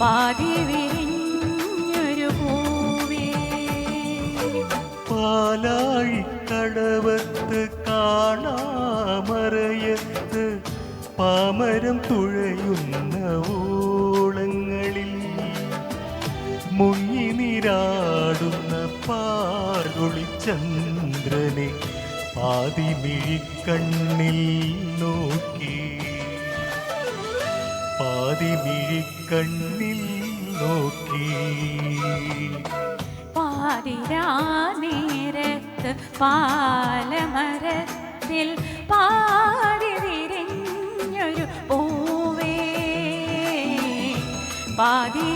പാതി വിരിഞ്ഞൊരു പൂവേ. പാലാഴിക്കടവത്ത് കാണാമറയത്ത് പാമരം തുഴയുന്ന ഓളങ്ങളിൽ മുങ്ങി നീരാടുന്ന പാർഗുളിച്ചന്ദ്രനെ ചന്ദ്രനെ പാതിമിഴിക്കണ്ണിൽ നോക്കി. പാതിമിഴിക്കണ്ണിൽ നോക്കി. പാതിരാ നേരത്ത് പാലമരത്തിൽ പാതിരിഞ്ഞൊരു പൂവേ. പാതി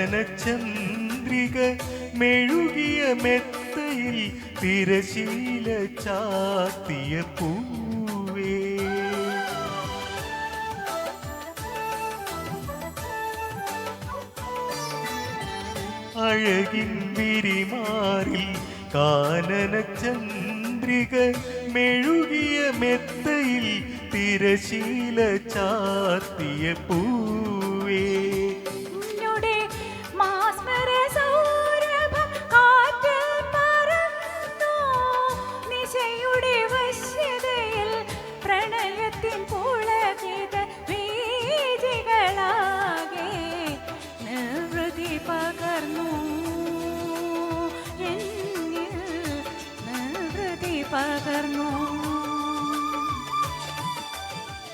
ചന്ദ്രിക മെഴുകിയ മെത്തയിൽ തിരശീല ചാത്തിയ പൂവേ. അഴകിൻ വിരിമാറിൽ കാനന ചന്ദ്രിക മെഴുകിയ മെത്തയിൽ തിരശീല ചാത്തിയ പൂവേ.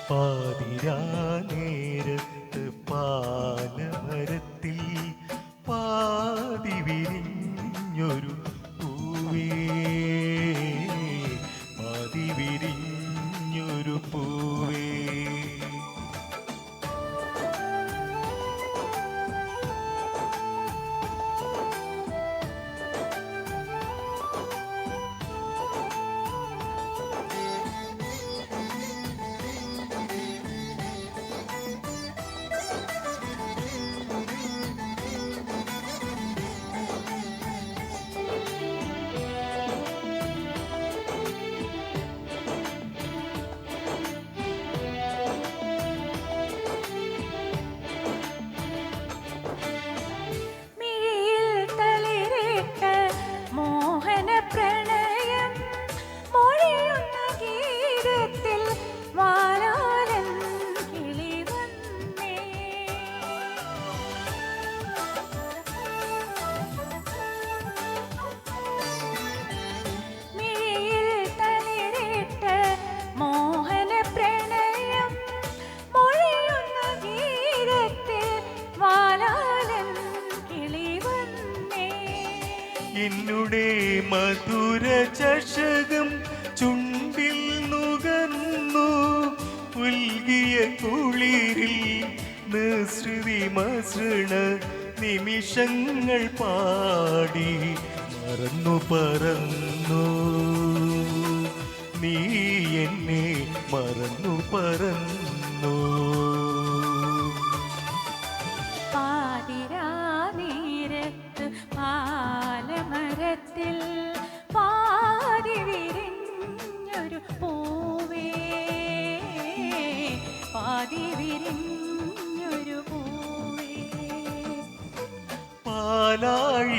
പാതിരാ നേരത്ത് പാലമരത്തിൽ പാതി വിരിഞ്ഞൊരു എന്നുടെ മധുര ചഷകം ചുണ്ടിൽ നുകന്നു ഉൽകിയ കുളിരിൽ നിസൃതി മസൃണ നിമിഷങ്ങൾ പാടി മറന്നു പറന്നു നീ എന്നെ മറന്നു പറന്നു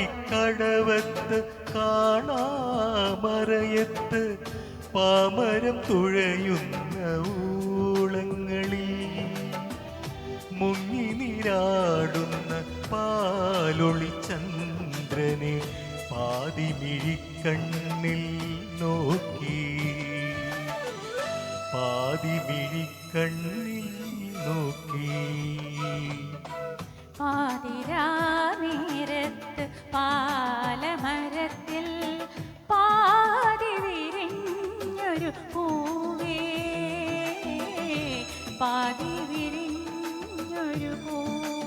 പാലാഴിക്കടവത്ത് കാണാമറയത്ത് പാമരം തുഴയുന്ന ഊളങ്ങളിൽ മുങ്ങി നീരാടുന്ന പാലൊളി ചന്ദ്രനെ പാതിമിഴിക്കണ്ണിൽ നോക്കി. പാതിമിഴിക്കണ്ണിൽ നോക്കി. പാതിരാ നേരത്ത് പാലമരത്തിൽ പാതി വിരിഞ്ഞൊരു പൂവേ. പാതി വിരിഞ്ഞൊരു പൂവേ